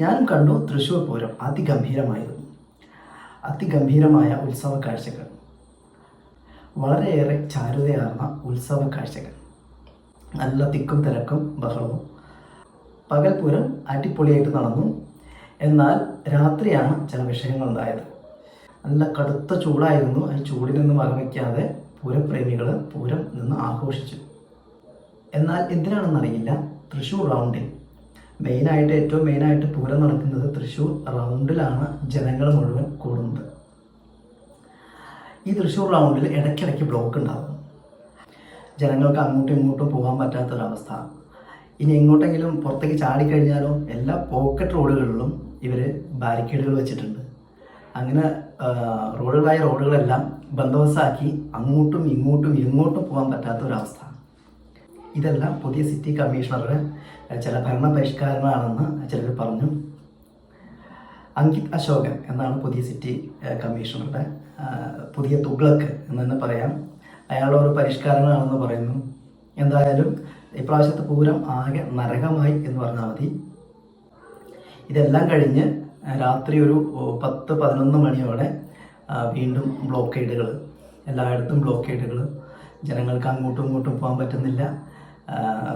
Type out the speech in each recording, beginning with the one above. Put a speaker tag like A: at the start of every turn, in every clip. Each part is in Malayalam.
A: ഞാനും കണ്ടു തൃശ്ശൂർ പൂരം അതിഗംഭീരമായിരുന്നു. അതിഗംഭീരമായ ഉത്സവ കാഴ്ചകൾ. വളരെയേറെ ചാരുതയാർന്ന ഉത്സവ കാഴ്ചകൾ. നല്ല തിക്കും തിരക്കും ബഹളവും. പകൽ പൂരം അടിപൊളിയായിട്ട് നടന്നു. എന്നാൽ രാത്രിയാണ് ചില വിഷയങ്ങൾ ഉണ്ടായത് നല്ല കടുത്ത ചൂടായിരുന്നു. ആ ചൂടിൽ നിന്ന് വകവയ്ക്കാതെ പൂരപ്രേമികൾ പൂരം നിന്ന് ആഘോഷിച്ചു. എന്നാൽ എന്തിനാണെന്നറിയില്ല. തൃശ്ശൂർ റൗണ്ടിൽ മെയിനായിട്ട് ഏറ്റവും മെയിനായിട്ട് പൂരം നടക്കുന്നത് തൃശ്ശൂർ റൗണ്ടിലാണ് ജനങ്ങൾ മുഴുവൻ കൂടുന്നത്. ഈ തൃശ്ശൂർ റൗണ്ടിൽ ഇടയ്ക്കിടയ്ക്ക് ബ്ലോക്ക് ഉണ്ടാകും. ജനങ്ങൾക്ക് അങ്ങോട്ടും ഇങ്ങോട്ടും പോകാൻ പറ്റാത്തൊരവസ്ഥ. ഇനി എങ്ങോട്ടെങ്കിലും പുറത്തേക്ക് ചാടിക്കഴിഞ്ഞാലോ എല്ലാ പോക്കറ്റ് റോഡുകളിലും ഇവർ ബാരിക്കേഡുകൾ വെച്ചിട്ടുണ്ട്. അങ്ങനെ റോഡുകളായ റോഡുകളെല്ലാം ബന്ദോബസ്താക്കി അങ്ങോട്ടും ഇങ്ങോട്ടും എങ്ങോട്ടും പോകാൻ പറ്റാത്ത പറ്റാത്തൊരവസ്ഥ. ഇതെല്ലാം പുതിയ സിറ്റി കമ്മീഷണറുടെ ചില ഭരണ പരിഷ്കാരങ്ങളാണെന്ന് ചിലർ പറഞ്ഞു. അങ്കിത് അശോകൻ എന്നാണ് പുതിയ സിറ്റി കമ്മീഷണറുടെ പുതിയ തുഗ്ലക്ക് എന്ന് തന്നെ പറയാം. അയാളുടെ ഒരു പരിഷ്കാരങ്ങളാണെന്ന് പറയുന്നു. എന്തായാലും ഇപ്രാവശ്യത്തെ പൂരം ആകെ നരകമായി എന്ന് പറഞ്ഞാൽ മതി. ഇതെല്ലാം കഴിഞ്ഞ് രാത്രി ഒരു പത്ത് പതിനൊന്ന് മണിയോടെ വീണ്ടും ബ്ലോക്കേഡുകൾ എല്ലായിടത്തും ബ്ലോക്കേഡുകൾ ജനങ്ങൾക്ക് അങ്ങോട്ടും ഇങ്ങോട്ടും പോകാൻ പറ്റുന്നില്ല.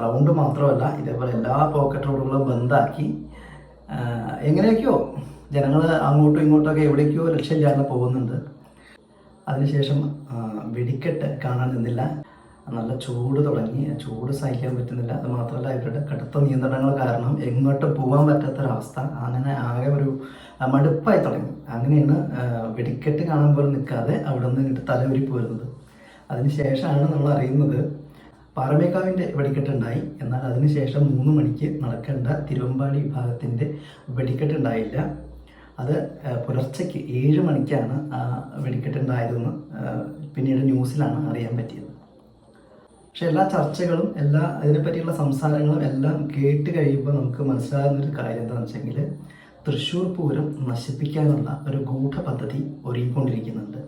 A: റൗണ്ട് മാത്രമല്ല ഇതേപോലെ എല്ലാ പോക്കറ്റ് റോഡുകളും ബന്ദാക്കി ആ, എങ്ങനെയൊക്കെയോ ജനങ്ങൾ അങ്ങോട്ടും ഇങ്ങോട്ടൊക്കെ എവിടേക്കോ ലക്ഷ്യമില്ലാതെ പോകുന്നുണ്ട്. അതിനുശേഷം വെടിക്കെട്ട് കാണാൻ നിന്നില്ല. നല്ല ചൂട് തുടങ്ങി. ചൂട് സഹിക്കാൻ പറ്റുന്നില്ല. അത് മാത്രമല്ല ഇവരുടെ കടുത്ത നിയന്ത്രണങ്ങൾ കാരണം എങ്ങോട്ട് പോകാൻ പറ്റാത്തൊരവസ്ഥ. അങ്ങനെ ആകെ ഒരു മടുപ്പായി തുടങ്ങി. അങ്ങനെയാണ് വെടിക്കെട്ട് കാണാൻ പോലും നിൽക്കാതെ അവിടെ നിന്ന് ഇങ്ങോട്ട് തലവരി പോരുന്നത് അതിനുശേഷമാണ് നമ്മൾ അറിയുന്നത് പാറമേക്കാവിന്റെ വെടിക്കെട്ടുണ്ടായി. എന്നാൽ അതിനുശേഷം മൂന്ന് മണിക്ക് നടക്കേണ്ട തിരുവമ്പാടി വിഭാഗത്തിന്റെ വെടിക്കെട്ടുണ്ടായില്ല. അത് പുലർച്ചയ്ക്ക് ഏഴ് മണിക്കാണ് ആ വെടിക്കെട്ടുണ്ടായതെന്ന് പിന്നീട് ന്യൂസിലാണ് അറിയാൻ പറ്റിയത്. പക്ഷെ എല്ലാ ചർച്ചകളും എല്ലാ അതിനെപ്പറ്റിയുള്ള സംസാരങ്ങളും എല്ലാം കേട്ട് കഴിയുമ്പോൾ നമുക്ക് മനസ്സിലാകുന്ന ഒരു കാര്യം എന്താണെന്ന് വെച്ചെങ്കിൽ തൃശ്ശൂർ പൂരം നശിപ്പിക്കാനുള്ള ഒരു ഗൂഢ പദ്ധതി ഒരുങ്ങിക്കൊണ്ടിരിക്കുന്നുണ്ട്.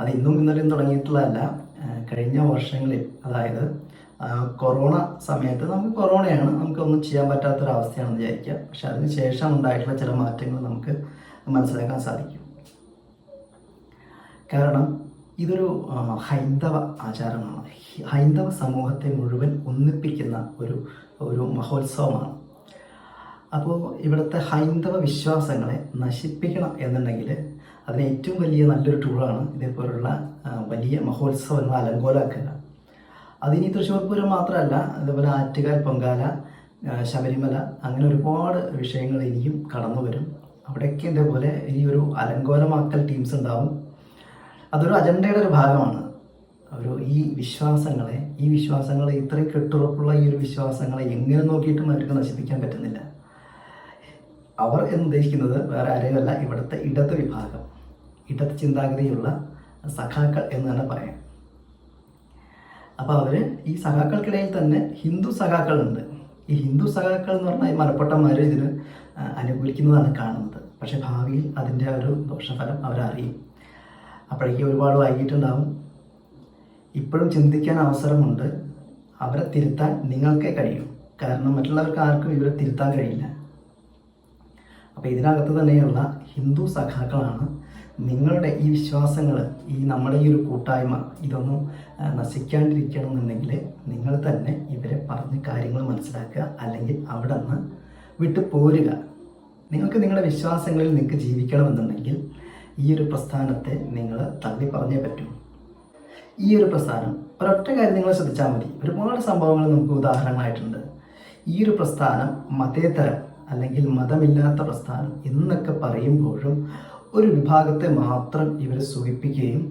A: അത് ഇന്നും ഇന്നലെയും തുടങ്ങിയിട്ടുള്ളതല്ല. കഴിഞ്ഞ വർഷങ്ങളിൽ അതായത് കൊറോണ സമയത്ത് നമുക്ക് കൊറോണയാണ് നമുക്കൊന്നും ചെയ്യാൻ പറ്റാത്തൊരവസ്ഥയാണെന്ന് വിചാരിക്കുക പക്ഷെ അതിന് ശേഷം ഉണ്ടായിട്ടുള്ള ചില മാറ്റങ്ങൾ നമുക്ക് മനസ്സിലാക്കാൻ സാധിക്കും. കാരണം ഇതൊരു ഹൈന്ദവ ആചാരമാണ്. ഹൈന്ദവ സമൂഹത്തെ മുഴുവൻ ഒന്നിപ്പിക്കുന്ന ഒരു ഒരു മഹോത്സവമാണ്. അപ്പോൾ ഇവിടുത്തെ ഹൈന്ദവ വിശ്വാസങ്ങളെ നശിപ്പിക്കണം എന്നുണ്ടെങ്കിൽ അതിന് ഏറ്റവും വലിയ നല്ലൊരു ടൂളാണ് ഇതേപോലുള്ള വലിയ മഹോത്സവങ്ങൾ അലങ്കോലാക്കുക. അതിനി തൃശ്ശൂർ പൂരം മാത്രമല്ല അതുപോലെ ആറ്റുകാൽ പൊങ്കാല ശബരിമല അങ്ങനെ ഒരുപാട് വിഷയങ്ങൾ ഇനിയും കടന്നു വരും അവിടെയൊക്കെ ഇതേപോലെ ഇനി ഒരു അലങ്കോലമാക്കൽ ടീംസ് ഉണ്ടാവും. അതൊരു അജണ്ടയുടെ ഒരു ഭാഗമാണ്. ഒരു ഈ വിശ്വാസങ്ങളെ ഈ വിശ്വാസങ്ങളെ ഇത്രയും കെട്ടുറപ്പുള്ള ഈ ഒരു വിശ്വാസങ്ങളെ എങ്ങനെ നോക്കിയിട്ടും അവർക്ക് നശിപ്പിക്കാൻ പറ്റുന്നില്ല. അവർ എന്ന് ഉദ്ദേശിക്കുന്നത് വേറെ ആരെയുമല്ല ഇവിടുത്തെ ഇടത് വിഭാഗം. ഇടത് ചിന്താഗതിയുള്ള സഖാക്കൾ എന്ന് തന്നെ പറയാം. അപ്പോൾ അവർ ഈ സഖാക്കൾക്കിടയിൽ തന്നെ ഹിന്ദു സഖാക്കളുണ്ട്. ഈ ഹിന്ദു സഖാക്കൾ എന്ന് പറഞ്ഞാൽ ഈ മലപ്പൊട്ടന്മാർ ഇതിന് അനുകൂലിക്കുന്നതാണ് കാണുന്നത്. പക്ഷെ ഭാവിയിൽ അതിന്റെ ഒരു ദോഷഫലം അവരറിയും. അപ്പോഴേക്കും ഒരുപാട് വൈകിട്ടുണ്ടാവും ഇപ്പോഴും ചിന്തിക്കാൻ അവസരമുണ്ട്. അവരെ തിരുത്താൻ നിങ്ങൾക്കേ കഴിയും. കാരണം മറ്റുള്ളവർക്ക് ആർക്കും ഇവരെ തിരുത്താൻ കഴിയില്ല. അപ്പോൾ ഇതിനകത്ത് തന്നെയുള്ള ഹിന്ദു സഖാക്കളാണ് നിങ്ങളുടെ ഈ വിശ്വാസങ്ങൾ ഈ നമ്മുടെ ഈ ഒരു കൂട്ടായ്മ ഇതൊന്നും നശിക്കാണ്ടിരിക്കണം എന്നുണ്ടെങ്കിൽ നിങ്ങൾ തന്നെ ഇവരെ പറഞ്ഞ് കാര്യങ്ങൾ മനസ്സിലാക്കുക അല്ലെങ്കിൽ അവിടെ നിന്ന് വിട്ടു പോരുക. നിങ്ങൾക്ക് നിങ്ങളുടെ വിശ്വാസങ്ങളിൽ നിങ്ങൾക്ക് ജീവിക്കണമെന്നുണ്ടെങ്കിൽ ഈ ഒരു പ്രസ്ഥാനത്തെ നിങ്ങൾ തള്ളി പറഞ്ഞേ പറ്റൂ. ഈ ഒരു പ്രസ്ഥാനം ഒരൊറ്റ കാര്യം നിങ്ങൾ ശ്രദ്ധിച്ചാൽ മതി. ഒരുപാട് സംഭവങ്ങൾ നമുക്ക് ഉദാഹരണങ്ങളായിട്ടുണ്ട് ഈ ഒരു പ്രസ്ഥാനം മതേതരം അല്ലെങ്കിൽ മതമില്ലാത്ത പ്രസ്ഥാനം എന്നൊക്കെ പറയുമ്പോഴും ഒരു വിഭാഗത്തെ മാത്രം ഇവർ സുഖിപ്പിക്കുകയും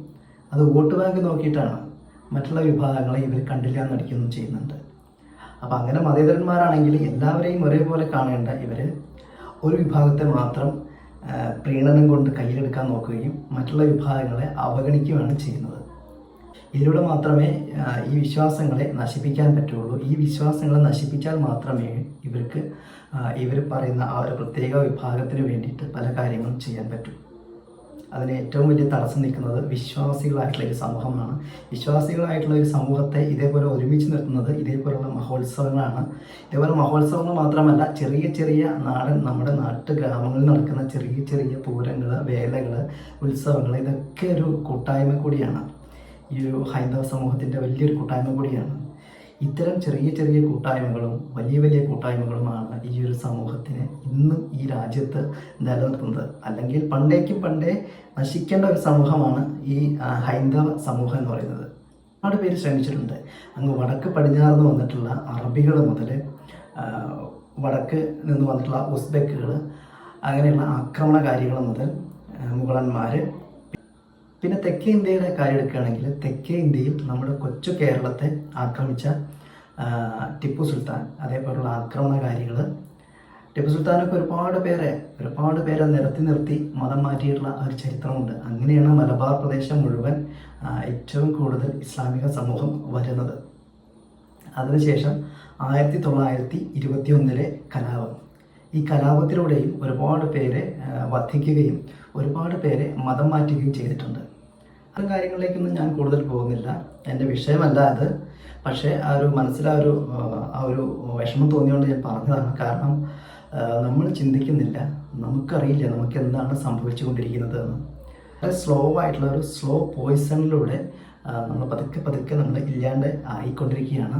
A: അത് വോട്ട് ബാങ്ക് നോക്കിയിട്ടാണ് മറ്റുള്ള വിഭാഗങ്ങളെ ഇവർ കണ്ടില്ല എന്നടിക്കുന്നു ചെയ്യുന്നുണ്ട്. അപ്പം അങ്ങനെ മതേതരന്മാരാണെങ്കിൽ എല്ലാവരെയും ഒരേപോലെ കാണേണ്ട ഇവർ ഒരു വിഭാഗത്തെ മാത്രം പ്രീണനം കൊണ്ട് കയ്യിലെടുക്കാൻ നോക്കുകയും മറ്റുള്ള വിഭാഗങ്ങളെ അവഗണിക്കുകയാണ് ചെയ്യുന്നത്. ഇതിലൂടെ മാത്രമേ ഈ വിശ്വാസങ്ങളെ നശിപ്പിക്കാൻ പറ്റുള്ളൂ. ഈ വിശ്വാസങ്ങളെ നശിപ്പിച്ചാൽ മാത്രമേ ഇവർക്ക് ഇവർ പറയുന്ന ആ ഒരു പ്രത്യേക വിഭാഗത്തിന് വേണ്ടിയിട്ട് പല കാര്യങ്ങളും ചെയ്യാൻ പറ്റൂ. അതിന് ഏറ്റവും വലിയ തടസ്സം നിൽക്കുന്നത് വിശ്വാസികളായിട്ടുള്ള ഒരു സമൂഹമാണ്. വിശ്വാസികളായിട്ടുള്ള ഒരു സമൂഹത്തെ ഇതേപോലെ ഒരുമിച്ച് നിർത്തുന്നത് ഇതേപോലെയുള്ള മഹോത്സവങ്ങളാണ്. ഇതേപോലെ മഹോത്സവങ്ങൾ മാത്രമല്ല ചെറിയ ചെറിയ നാടൻ നമ്മുടെ നാട്ടു ഗ്രാമങ്ങളിൽ നടക്കുന്ന ചെറിയ ചെറിയ പൂരങ്ങൾ വേലകൾ ഉത്സവങ്ങൾ ഇതൊക്കെ ഒരു കൂട്ടായ്മ കൂടിയാണ്. ഈ ഒരു ഹൈന്ദവ സമൂഹത്തിന്റെ വലിയൊരു കൂട്ടായ്മ കൂടിയാണ്. ഇത്തരം ചെറിയ ചെറിയ കൂട്ടായ്മകളും വലിയ വലിയ കൂട്ടായ്മകളുമാണ് ഈ ഒരു സമൂഹത്തിന് ഇന്നും ഈ രാജ്യത്ത് നിലനിർത്തുന്നത്. അല്ലെങ്കിൽ പണ്ടേക്കും പണ്ടേ നശിക്കേണ്ട ഒരു സമൂഹമാണ് ഈ ഹൈന്ദവ സമൂഹം എന്ന് പറയുന്നത്. ഒരുപാട് പേര് ശ്രമിച്ചിട്ടുണ്ട്. അങ്ങ് വടക്ക് പടിഞ്ഞാറ് നിന്ന് വന്നിട്ടുള്ള അറബികൾ മുതൽ വടക്ക് നിന്ന് വന്നിട്ടുള്ള ഉസ്ബെക്കുകൾ അങ്ങനെയുള്ള ആക്രമണകാരികൾ മുതൽ മുഗളന്മാർ പിന്നെ തെക്കേ ഇന്ത്യയുടെ കാര്യം എടുക്കുകയാണെങ്കിൽ തെക്കേ ഇന്ത്യയിൽ നമ്മുടെ കൊച്ചു കേരളത്തെ ആക്രമിച്ച ടിപ്പു സുൽത്താൻ അതേപോലുള്ള ആക്രമണകാരികൾ ടിപ്പു സുൽത്താനൊക്കെ ഒരുപാട് പേരെ ഒരുപാട് പേരെ നിരത്തി നിർത്തി മതം മാറ്റിയിട്ടുള്ള ഒരു ചരിത്രമുണ്ട്. അങ്ങനെയാണ് മലബാർ പ്രദേശം മുഴുവൻ ഏറ്റവും കൂടുതൽ ഇസ്ലാമിക സമൂഹം വരുന്നത്. അതിനുശേഷം ആയിരത്തി തൊള്ളായിരത്തി ഇരുപത്തി ഒന്നിലെ കലാപം. ഈ കലാപത്തിലൂടെയും ഒരുപാട് പേരെ വധിക്കുകയും ഒരുപാട് പേരെ മതം മാറ്റുകയും ചെയ്തിട്ടുണ്ട്. അത്തരം കാര്യങ്ങളിലേക്കൊന്നും ഞാൻ കൂടുതൽ പോകുന്നില്ല. എന്റെ വിഷയമല്ല അത്. പക്ഷേ ആ ഒരു മനസ്സിലാ ഒരു ആ, ഒരു വിഷമം തോന്നിയോണ്ട് ഞാൻ പറഞ്ഞതാണ്. കാരണം നമ്മൾ ചിന്തിക്കുന്നില്ല. നമുക്കറിയില്ല നമുക്ക് എന്താണ് സംഭവിച്ചുകൊണ്ടിരിക്കുന്നത് എന്ന്. വളരെ സ്ലോ ആയിട്ടുള്ള ഒരു സ്ലോ പോയിസണിലൂടെ നമ്മൾ പതുക്കെ പതുക്കെ നമ്മൾ ഇല്ലാണ്ട് ആയിക്കൊണ്ടിരിക്കുകയാണ്.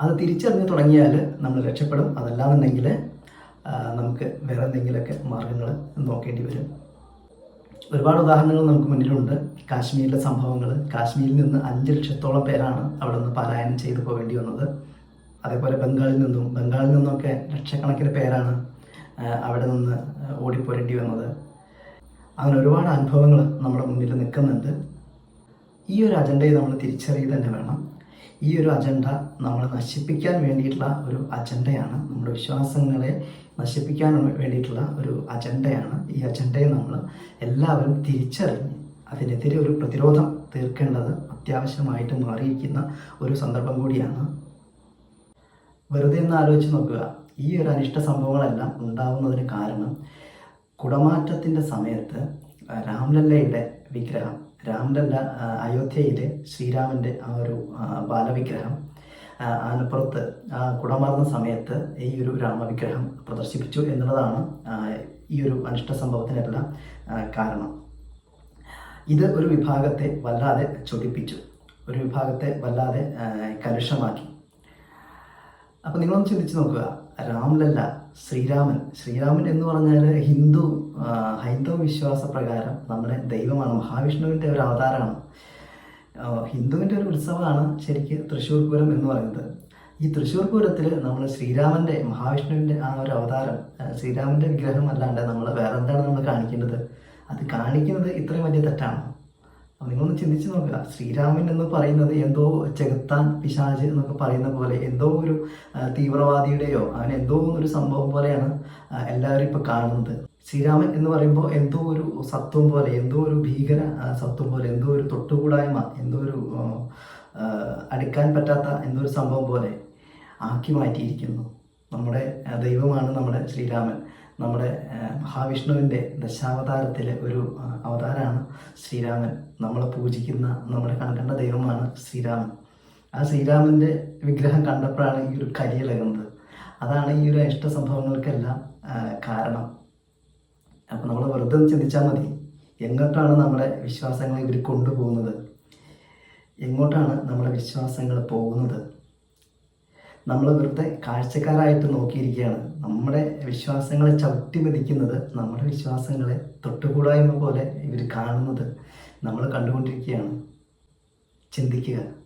A: അത് തിരിച്ചറിഞ്ഞ് തുടങ്ങിയാൽ നമ്മൾ രക്ഷപ്പെടും. അതല്ലാന്നുണ്ടെങ്കിൽ നമുക്ക് വേറെ എന്തെങ്കിലുമൊക്കെ മാർഗങ്ങൾ നോക്കേണ്ടി വരും. ഒരുപാട് ഉദാഹരണങ്ങൾ നമുക്ക് മുന്നിലുണ്ട്. കാശ്മീരിലെ സംഭവങ്ങൾ. കാശ്മീരിൽ നിന്ന് അഞ്ച് ലക്ഷത്തോളം പേരാണ് അവിടെ നിന്ന് പലായനം ചെയ്തു പോകേണ്ടി വന്നത്. അതേപോലെ ബംഗാളിൽ നിന്നും ബംഗാളിൽ നിന്നൊക്കെ ലക്ഷക്കണക്കിന് പേരാണ് അവിടെ നിന്ന് ഓടിപ്പോരേണ്ടി വന്നത്. അങ്ങനെ ഒരുപാട് അനുഭവങ്ങൾ നമ്മുടെ മുന്നിൽ നിൽക്കുന്നുണ്ട്. ഈ ഒരു അജണ്ടയെ നമ്മൾ തിരിച്ചറിയുക തന്നെ വേണം. ഈ ഒരു അജണ്ട നമ്മൾ നശിപ്പിക്കാൻ വേണ്ടിയിട്ടുള്ള ഒരു അജണ്ടയാണ്. നമ്മുടെ വിശ്വാസങ്ങളെ നശിപ്പിക്കാൻ വേണ്ടിയിട്ടുള്ള ഒരു അജണ്ടയാണ്. ഈ അജണ്ടയെ നമ്മൾ എല്ലാവരും തിരിച്ചറിഞ്ഞ് അതിനെതിരെ ഒരു പ്രതിരോധം തീർക്കേണ്ടത് അത്യാവശ്യമായിട്ട് മാറിയിരിക്കുന്ന ഒരു സന്ദർഭം കൂടിയാണ്. വെറുതെ ഒന്ന് ആലോചിച്ച് നോക്കുക. ഈ ഒരു അനിഷ്ട സംഭവങ്ങളെല്ലാം ഉണ്ടാവുന്നതിന് കാരണം കുടമാറ്റത്തിന്റെ സമയത്ത് രാംലല്ലയുടെ വിഗ്രഹം രാംലല്ല അയോധ്യയിലെ ശ്രീരാമന്റെ ആ ഒരു ബാലവിഗ്രഹം അതിനപ്പുറത്ത് കുടമാറുന്ന സമയത്ത് ഈ ഒരു രാമവിഗ്രഹം പ്രദർശിപ്പിച്ചു എന്നുള്ളതാണ് ഈ ഒരു അനിഷ്ട സംഭവത്തിനെല്ലാം കാരണം. ഇത് ഒരു വിഭാഗത്തെ വല്ലാതെ ചൊടിപ്പിച്ചു. ഒരു വിഭാഗത്തെ വല്ലാതെ കലുഷമാക്കി. അപ്പം നിങ്ങളൊന്ന് ചിന്തിച്ചു നോക്കുക. രാംലല്ല ശ്രീരാമൻ. ശ്രീരാമൻ എന്ന് പറഞ്ഞാൽ ഹിന്ദു ഹൈന്ദവ വിശ്വാസ പ്രകാരം നമ്മുടെ ദൈവമാണ് മഹാവിഷ്ണുവിന്റെ ഒരു അവതാരമാണ്. ഹിന്ദുവിന്റെ ഒരു ഉത്സവമാണ് ശരിക്ക് തൃശ്ശൂർ പൂരം എന്ന് പറയുന്നത്. ഈ തൃശ്ശൂർ പൂരത്തിൽ നമ്മൾ ശ്രീരാമന്റെ മഹാവിഷ്ണുവിന്റെ ആ ഒരു അവതാരം ശ്രീരാമന്റെ വിഗ്രഹം അല്ലാണ്ട് നമ്മൾ വേറെ എന്താണ് നമ്മൾ കാണിക്കേണ്ടത്? അത് കാണിക്കുന്നത് ഇത്രയും വലിയ തെറ്റാണോ. നിങ്ങളൊന്ന് ചിന്തിച്ചു നോക്കുക. ശ്രീരാമൻ എന്ന് പറയുന്നത് എന്തോ ചെകുത്താൻ പിശാജ് എന്നൊക്കെ പറയുന്ന പോലെ എന്തോ ഒരു തീവ്രവാദിയുടെയോ അങ്ങനെ എന്തോ ഒരു സംഭവം പോലെയാണ് എല്ലാവരും ഇപ്പോൾ കാണുന്നത്. ശ്രീരാമൻ എന്ന് പറയുമ്പോൾ എന്തോ ഒരു സത്വം പോലെ എന്തോ ഒരു ഭീകര സത്വം പോലെ എന്തോ ഒരു തൊട്ടുകൂടായ്മ എന്തോ ഒരു അടുക്കാൻ പറ്റാത്ത എന്തോ ഒരു സംഭവം പോലെ ആക്കി മാറ്റിയിരിക്കുന്നു. നമ്മുടെ ദൈവമാണ് നമ്മുടെ ശ്രീരാമൻ. നമ്മുടെ മഹാവിഷ്ണുവിന്റെ ദശാവതാരത്തിലെ ഒരു അവതാരമാണ് ശ്രീരാമൻ. നമ്മളെ പൂജിക്കുന്ന നമ്മുടെ കണ്ട ദൈവമാണ് ശ്രീരാമൻ. ആ ശ്രീരാമന്റെ വിഗ്രഹം കണ്ടപ്പോഴാണ് ഈ ഒരു കരിയിളകുന്നത് അതാണ് ഈ ഒരു ഇഷ്ട സംഭവങ്ങൾക്കെല്ലാം കാരണം. അപ്പോൾ നമ്മൾ വെറുതെ ചിന്തിച്ചാൽ മതി എങ്ങോട്ടാണ് നമ്മുടെ വിശ്വാസങ്ങൾ ഇവർ കൊണ്ടുപോകുന്നത്? എങ്ങോട്ടാണ് നമ്മുടെ വിശ്വാസങ്ങൾ പോകുന്നത്? നമ്മൾ വെറുതെ കാഴ്ചക്കാരായിട്ട് നോക്കിയിരിക്കുകയാണ്. നമ്മുടെ വിശ്വാസങ്ങളെ ചവിട്ടി മതിക്കുന്നത് നമ്മുടെ വിശ്വാസങ്ങളെ തൊട്ടുകൂടായ്മ പോലെ ഇവർ കാണുന്നത് നമ്മൾ കണ്ടുകൊണ്ടിരിക്കുകയാണ്. ചിന്തിക്കുക.